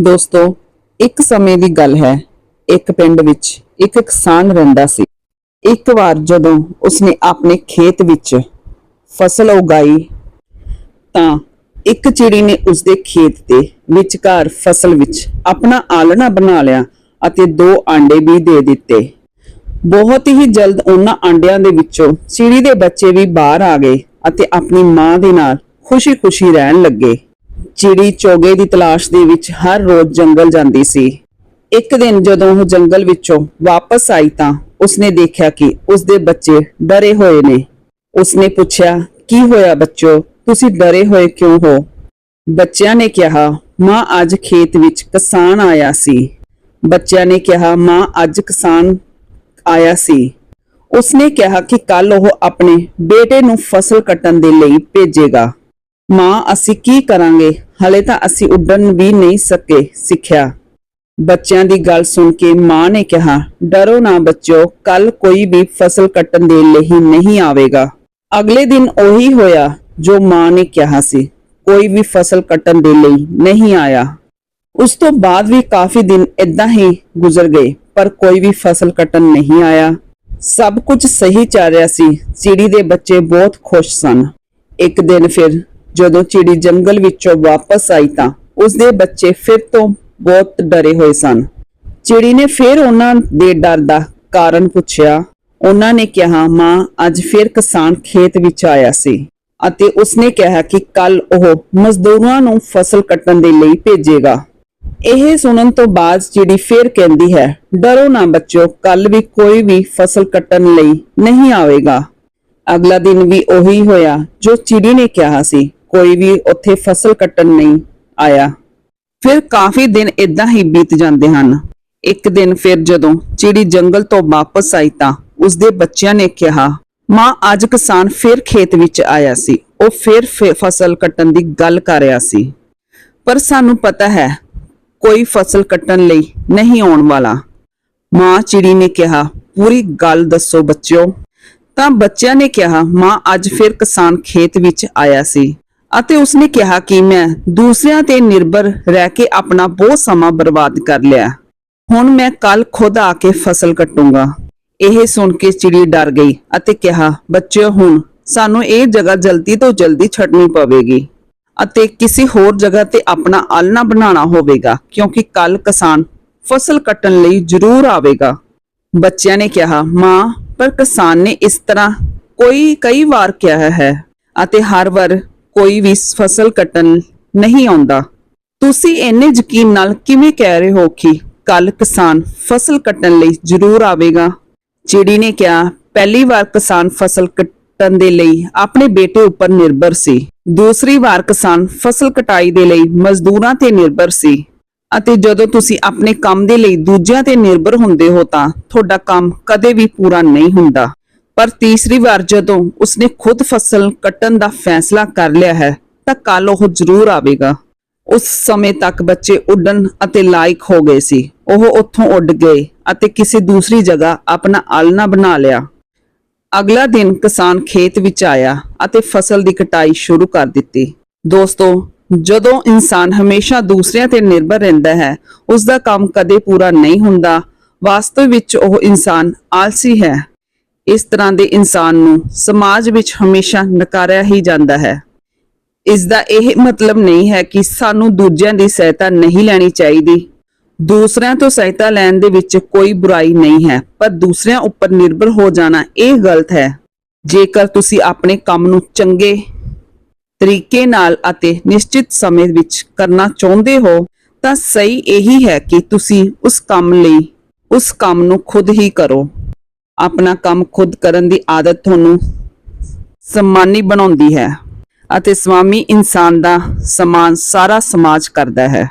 ਦੋਸਤੋ, ਇੱਕ ਸਮੇਂ ਦੀ ਗੱਲ ਹੈ। ਇੱਕ ਪਿੰਡ ਵਿੱਚ ਇੱਕ ਕਿਸਾਨ ਰਹਿੰਦਾ ਸੀ। ਇੱਕ ਵਾਰ ਜਦੋਂ ਉਸਨੇ ਆਪਣੇ ਖੇਤ ਵਿੱਚ ਫਸਲ ਉਗਾਈ, ਤਾਂ ਇੱਕ ਚਿੜੀ ਨੇ ਉਸਦੇ ਖੇਤ ਦੇ ਵਿਚਕਾਰ ਫਸਲ ਵਿੱਚ ਆਪਣਾ ਆਲਣਾ ਬਣਾ ਲਿਆ ਅਤੇ ਦੋ ਆਂਡੇ ਵੀ ਦੇ ਦਿੱਤੇ। ਬਹੁਤ ਹੀ ਜਲਦ ਉਹਨਾਂ ਆਂਡਿਆਂ ਦੇ ਵਿੱਚੋਂ ਚਿੜੀ ਦੇ ਬੱਚੇ ਵੀ ਬਾਹਰ ਆ ਗਏ ਅਤੇ ਆਪਣੀ ਮਾਂ ਦੇ ਨਾਲ ਖੁਸ਼ੀ-ਖੁਸ਼ੀ ਰਹਿਣ ਲੱਗੇ। ਚਿੜੀ ਚੋਗੇ ਦੀ ਤਲਾਸ਼ ਦੇ ਵਿੱਚ ਹਰ ਰੋਜ਼ ਜੰਗਲ ਜਾਂਦੀ ਸੀ। ਇੱਕ ਦਿਨ ਜਦੋਂ ਉਹ ਜੰਗਲ ਵਿੱਚੋਂ ਵਾਪਸ ਆਈ ਤਾਂ ਉਸਨੇ ਦੇਖਿਆ ਕਿ ਉਸਦੇ ਬੱਚੇ ਡਰੇ ਹੋਏ ਨੇ। ਉਸਨੇ ਪੁੱਛਿਆ, ਕੀ ਹੋਇਆ ਬੱਚੋ ਤੁਸੀਂ ਡਰੇ ਹੋਏ ਕਿਉਂ ਹੋ? ਬੱਚਿਆਂ ਨੇ ਕਿਹਾ, ਮਾਂ ਅੱਜ ਖੇਤ ਵਿੱਚ ਕਿਸਾਨ ਆਇਆ ਸੀ। ਬੱਚਿਆਂ ਨੇ ਕਿਹਾ, ਮਾਂ ਅੱਜ ਕਿਸਾਨ ਆਇਆ ਸੀ। ਉਸਨੇ ਕਿਹਾ ਕਿ ਕੱਲ ਉਹ ਆਪਣੇ ਬੇਟੇ ਨੂੰ ਫਸਲ ਕੱਟਣ ਦੇ ਲਈ ਭੇਜੇਗਾ। ਮਾਂ, ਅਸੀਂ ਕੀ ਕਰਾਂਗੇ? ਹਲੇ ਤਾਂ ਅਸੀਂ ਉੱਡਣ ਵੀ ਨਹੀਂ ਸਕੇ, ਸਿੱਖਿਆ। ਬੱਚਿਆਂ ਦੀ ਗੱਲ ਸੁਣ ਕੇ ਮਾਂ ਨੇ ਕਿਹਾ, ਡਰੋ ਨਾ ਬੱਚਿਓ ਕੱਲ ਕੋਈ ਵੀ ਫਸਲ ਕੱਟਣ ਦੇ ਲਈ ਨਹੀਂ ਆਵੇਗਾ। ਅਗਲੇ ਦਿਨ ਉਹੀ ਹੋਇਆ ਜੋ ਮਾਂ ਨੇ ਕਿਹਾ ਸੀ, ਕੋਈ ਵੀ ਫਸਲ ਕੱਟਣ ਦੇ ਲਈ ਨਹੀਂ ਆਇਆ। ਉਸ ਤੋਂ ਬਾਅਦ ਵੀ ਕਾਫੀ ਦਿਨ ਇਦਾਂ ਹੀ ਗੁਜ਼ਰ ਗਏ, ਪਰ ਕੋਈ ਵੀ ਫਸਲ ਕੱਟਣ ਨਹੀਂ ਆਇਆ। ਸਭ ਕੁਝ ਸਹੀ ਚੱਲ ਰਿਹਾ ਸੀ ਚਿੜੀ ਦੇ ਬੱਚੇ ਬਹੁਤ ਖੁਸ਼ ਸਨ। ਇੱਕ ਦਿਨ ਫਿਰ ਜਦੋਂ ਚਿੜੀ ਜੰਗਲ ਵਿੱਚੋਂ ਵਾਪਸ ਆਈ ਤਾਂ ਉਸਦੇ ਬੱਚੇ ਫਿਰ ਤੋਂ ਬਹੁਤ ਡਰੇ ਹੋਏ ਸਨ। ਚਿੜੀ ਨੇ ਫਿਰ ਉਹਨਾਂ ਦੇ ਡਰ ਦਾ ਕਾਰਨ ਪੁੱਛਿਆ। ਉਹਨਾਂ ਨੇ ਕਿਹਾ, ਮਾਂ, ਅੱਜ ਫਿਰ ਕਿਸਾਨ ਖੇਤ ਵਿੱਚ ਆਇਆ ਸੀ। ਅਤੇ ਉਸਨੇ ਕਿਹਾ ਕਿ ਕੱਲ ਉਹ ਮਜ਼ਦੂਰਾਂ ਨੂੰ ਫਸਲ ਕੱਟਣ ਦੇ ਲਈ ਭੇਜੇਗਾ। ਇਹ ਸੁਣਨ ਤੋਂ ਬਾਅਦ ਚਿੜੀ ਫਿਰ ਕਹਿੰਦੀ ਹੈ, ਡਰੋ ਨਾ ਬੱਚੋ ਕੱਲ ਵੀ ਕੋਈ ਵੀ ਫਸਲ ਕੱਟਣ ਲਈ ਨਹੀਂ ਆਵੇਗਾ। ਅਗਲਾ ਦਿਨ ਵੀ ਉਹੀ ਹੋਇਆ ਜੋ ਚਿੜੀ ਨੇ ਕਿਹਾ ਸੀ। ਕੋਈ ਵੀ ਉੱਥੇ ਫਸਲ ਕੱਟਣ ਨਹੀਂ ਆਇਆ। ਫਿਰ ਕਾਫੀ ਦਿਨ ਇਦਾਂ ਹੀ ਬੀਤ ਜਾਂਦੇ ਹਨ। ਇੱਕ ਦਿਨ ਫਿਰ ਜਦੋਂ ਚਿੜੀ ਜੰਗਲ ਤੋਂ ਵਾਪਸ ਆਈ ਤਾਂ ਉਸਦੇ ਬੱਚਿਆਂ ਨੇ ਕਿਹਾ, ਮਾਂ, ਅੱਜ ਕਿਸਾਨ ਫਿਰ ਖੇਤ ਵਿੱਚ ਆਇਆ ਸੀ। ਉਹ ਫਿਰ ਫਸਲ ਕੱਟਣ ਦੀ ਗੱਲ ਕਰ ਰਿਹਾ ਸੀ। ਪਰ ਸਾਨੂੰ ਪਤਾ ਹੈ, ਕੋਈ ਫਸਲ ਕੱਟਣ ਲਈ ਨਹੀਂ ਆਉਣ ਵਾਲਾ। ਮਾਂ, ਚਿੜੀ ਨੇ ਕਿਹਾ, ਪੂਰੀ ਗੱਲ ਦੱਸੋ ਬੱਚਿਓ। ਤਾਂ ਬੱਚਿਆਂ ਨੇ ਕਿਹਾ, ਮਾਂ, ਅੱਜ ਫਿਰ ਕਿਸਾਨ ਖੇਤ ਵਿੱਚ ਆਇਆ ਸੀ। ਅਤੇ ਉਸਨੇ ਕਿਹਾ ਕਿ ਮੈਂ ਦੂਸਰਿਆਂ ਤੇ ਨਿਰਭਰ ਰਹਿ ਕੇ ਆਪਣਾ ਬਹੁਤ ਸਮਾਂ ਬਰਬਾਦ ਕਰ ਲਿਆ। ਹੁਣ ਮੈਂ ਕੱਲ ਖੁਦ ਆ ਕੇ ਫਸਲ ਕੱਟੂੰਗਾ। ਇਹ ਸੁਣ ਕੇ ਚਿੜੀ ਡਰ ਗਈ ਅਤੇ ਕਿਹਾ, ਬੱਚਿਓ, ਹੁਣ ਸਾਨੂੰ ਇਹ ਜਗ੍ਹਾ ਜਲਦੀ ਤੋਂ ਜਲਦੀ ਛੱਡਣੀ ਪਵੇਗੀ ਅਤੇ ਕਿਸੇ ਹੋਰ ਜਗ੍ਹਾ ਤੇ ਆਪਣਾ ਆਲਣਾ ਬਣਾਉਣਾ ਹੋਵੇਗਾ, ਕਿਉਂਕਿ ਕੱਲ ਕਿਸਾਨ ਫਸਲ ਕੱਟਣ ਲਈ ਜ਼ਰੂਰ ਆਵੇਗਾ। ਬੱਚਿਆਂ ਨੇ ਕਿਹਾ, ਮਾਂ, ਪਰ ਕਿਸਾਨ ਨੇ ਇਸ ਤਰ੍ਹਾਂ ਕੋਈ ਕਈ ਵਾਰ ਕਿਹਾ ਹੈ ਅਤੇ ਹਰ ਵਾਰ ਕੋਈ ਵੀ ਫਸਲ ਕੱਟਣ ਨਹੀਂ ਆਉਂਦਾ। ਤੁਸੀਂ ਇੰਨੇ ਯਕੀਨ ਨਾਲ ਕਿਵੇਂ ਕਹਿ ਰਹੇ ਹੋ ਕਿ ਕੱਲ ਕਿਸਾਨ ਫਸਲ ਕੱਟਣ ਲਈ ਜ਼ਰੂਰ ਆਵੇਗਾ? ਚਿੜੀ ਨੇ ਕਿਹਾ, ਪਹਿਲੀ ਵਾਰ ਕਿਸਾਨ ਫਸਲ ਕੱਟਣ ਦੇ ਲਈ ਆਪਣੇ ਬੇਟੇ ਉੱਪਰ ਨਿਰਭਰ ਸੀ। ਦੂਸਰੀ ਵਾਰ ਕਿਸਾਨ ਫਸਲ ਕਟਾਈ ਦੇ ਲਈ ਮਜ਼ਦੂਰਾਂ ਤੇ ਨਿਰਭਰ ਸੀ। ਅਤੇ ਜਦੋਂ ਤੁਸੀਂ ਆਪਣੇ ਕੰਮ ਦੇ ਲਈ ਦੂਜਿਆਂ ਤੇ ਨਿਰਭਰ ਹੁੰਦੇ ਹੋ ਤਾਂ ਤੁਹਾਡਾ ਕੰਮ ਕਦੇ ਵੀ ਪੂਰਾ ਨਹੀਂ ਹੁੰਦਾ। ਪਰ ਤੀਸਰੀ ਵਾਰ ਜਦੋਂ ਉਸਨੇ ਖੁਦ ਫਸਲ ਕੱਟਣ ਦਾ ਫੈਸਲਾ ਕਰ ਲਿਆ ਹੈ, ਤਾਂ ਕੱਲ ਉਹ ਜ਼ਰੂਰ ਆਵੇਗਾ। ਉਸ ਸਮੇਂ ਤੱਕ ਬੱਚੇ ਉੱਡਣ ਅਤੇ ਲਾਇਕ ਹੋ ਗਏ ਸੀ। ਉਹ ਉੱਥੋਂ ਉੱਡ ਗਏ ਅਤੇ ਕਿਸੇ ਦੂਸਰੀ ਜਗ੍ਹਾ ਆਪਣਾ ਆਲਣਾ ਬਣਾ ਲਿਆ। ਅਗਲਾ ਦਿਨ ਕਿਸਾਨ ਖੇਤ ਵਿੱਚ ਆਇਆ ਅਤੇ ਫਸਲ ਦੀ ਕਟਾਈ ਸ਼ੁਰੂ ਕਰ ਦਿੱਤੀ। ਦੋਸਤੋ, ਜਦੋਂ ਇਨਸਾਨ ਹਮੇਸ਼ਾ ਦੂਸਰਿਆਂ ਤੇ ਨਿਰਭਰ ਰਹਿੰਦਾ ਹੈ ਉਸ ਦਾ ਕੰਮ ਕਦੇ ਪੂਰਾ ਨਹੀਂ ਹੁੰਦਾ। ਵਾਸਤਵ ਵਿੱਚ ਉਹ ਇਨਸਾਨ ਆਲਸੀ ਹੈ। ਇਸ ਤਰ੍ਹਾਂ ਦੇ ਇਨਸਾਨ ਨੂੰ ਸਮਾਜ ਵਿੱਚ ਹਮੇਸ਼ਾ ਨਕਾਰਿਆ ਹੀ ਜਾਂਦਾ ਹੈ। ਇਸ ਦਾ ਇਹ ਮਤਲਬ ਨਹੀਂ ਹੈ ਕਿ ਸਾਨੂੰ ਦੂਜਿਆਂ ਦੀ ਸਹਾਇਤਾ ਨਹੀਂ ਲੈਣੀ ਚਾਹੀਦੀ। ਦੂਸਰਿਆਂ ਤੋਂ ਸਹਾਇਤਾ ਲੈਣ ਦੇ ਵਿੱਚ ਕੋਈ ਬੁਰਾਈ ਨਹੀਂ ਹੈ, ਪਰ ਦੂਸਰਿਆਂ ਉੱਪਰ ਨਿਰਭਰ ਹੋ ਜਾਣਾ ਇਹ ਗਲਤ ਹੈ। ਜੇਕਰ ਤੁਸੀਂ ਆਪਣੇ ਕੰਮ ਨੂੰ ਚੰਗੇ ਤਰੀਕੇ ਨਾਲ ਅਤੇ ਨਿਸ਼ਚਿਤ ਸਮੇਂ ਵਿੱਚ ਕਰਨਾ ਚਾਹੁੰਦੇ ਹੋ, ਤਾਂ ਸਹੀ ਇਹੀ ਹੈ ਕਿ ਤੁਸੀਂ ਉਸ ਕੰਮ ਲਈ, ਉਸ ਕੰਮ ਨੂੰ ਖੁਦ ਹੀ ਕਰੋ। ਆਪਣਾ ਕੰਮ ਖੁਦ ਕਰਨ ਦੀ ਆਦਤ ਤੁਹਾਨੂੰ ਸਨਮਾਨੀ ਬਣਾਉਂਦੀ ਹੈ ਅਤੇ ਸਵਾਮੀ ਇਨਸਾਨ ਦਾ ਸਮਾਨ ਸਾਰਾ ਸਮਾਜ ਕਰਦਾ ਹੈ।